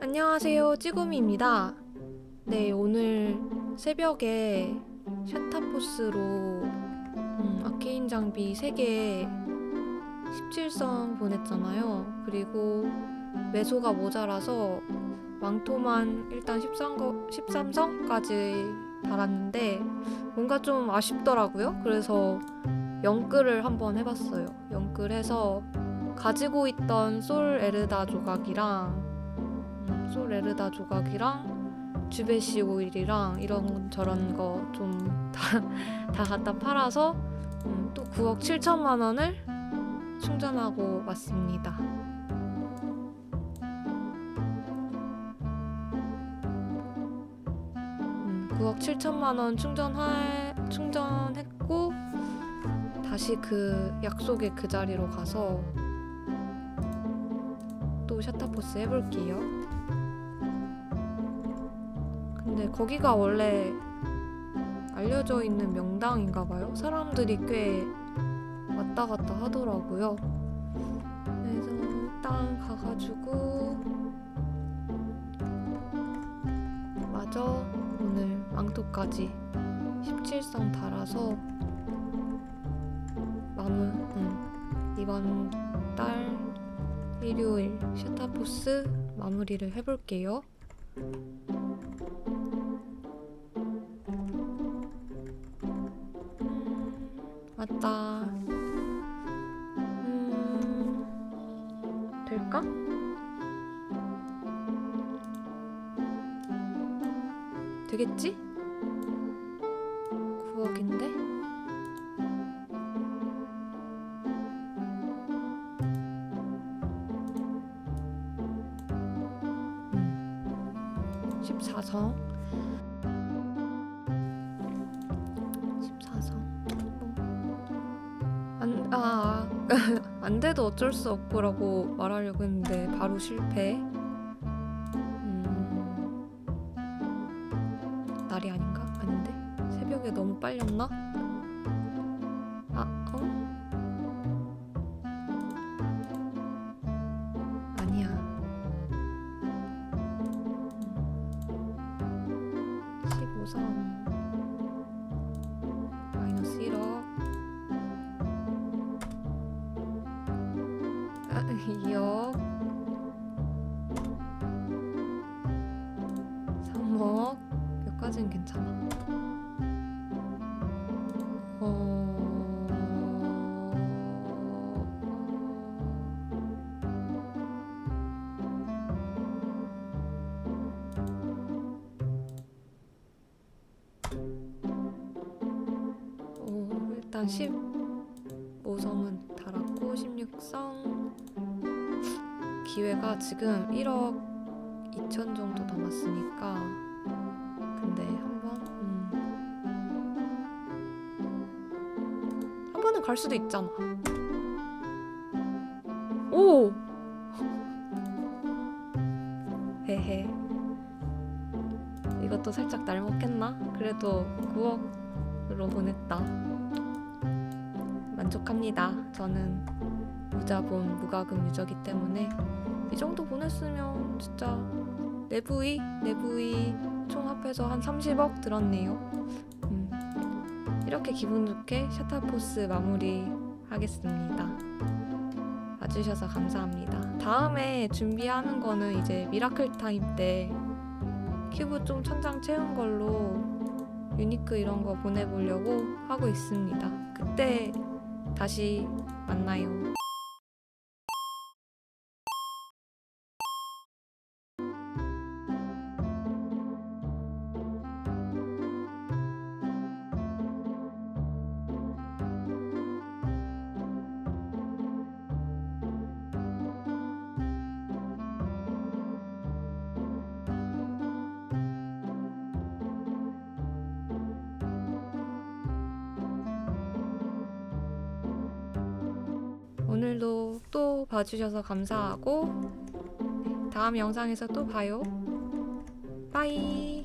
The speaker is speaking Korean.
안녕하세요, 찌구미입니다. 네, 오늘 새벽에 샤타포스로 음, 아케인 장비 3개 17성 보냈잖아요. 그리고 매소가 모자라서 망토만 일단 13거, 13성까지 달았는데 뭔가 좀 아쉽더라고요. 그래서 영끌을 한번 해봤어요. 영끌해서 가지고 있던 솔 에르다 조각이랑 음, 솔 에르다 조각이랑 주베시 오일이랑 이런 저런 거 좀 다 다 갖다 팔아서 음, 또 9억 7천만 원을 충전하고 왔습니다. 음, 9억 7천만 원 충전할 충전했고 다시 그 약속의 그 자리로 가서 또 샤타포스 해볼게요. 근데 거기가 원래 알려져 있는 명당인가 봐요. 사람들이 꽤 왔다 갔다 하더라고요. 그래서 일단 가가지고 마저 오늘 망토까지 17성 달아서 마무 응, 이번 달 일요일 샤타포스 마무리를 해볼게요. 음, 맞다. 음, 될까? 되겠지? 14성 14성 안, 아, 안 돼도 어쩔 수 없고라고 말하려고 했는데 바로 실패. 음, 날이 아닌가? 아닌데? 새벽에 너무 빨렸나? 아, 어? 아, 2억. 3억 여기까지는 괜찮아? 어, 일단 15성은 달았고 16성 기회가 지금 1억 2천 정도 남았으니까 근데 한번 음. 한 번은 갈 수도 있잖아. 오. 헤헤. 이것도 살짝 날 먹겠나? 그래도 9억으로 보냈다. 만족합니다. 저는 무자본 무과금 유저기 때문에 이 정도 보냈으면 진짜 내부이 내부이 총 합해서 한 30억 들었네요. 음, 이렇게 기분 좋게 샤타포스 마무리 하겠습니다. 봐주셔서 감사합니다. 다음에 준비하는 거는 이제 미라클 타임 때 큐브 좀 천장 채운 걸로 유니크 이런 거 보내보려고 하고 있습니다. 그때 다시 만나요. 오늘도 또 봐주셔서 감사하고 네, 다음 영상에서 또 봐요. 빠이.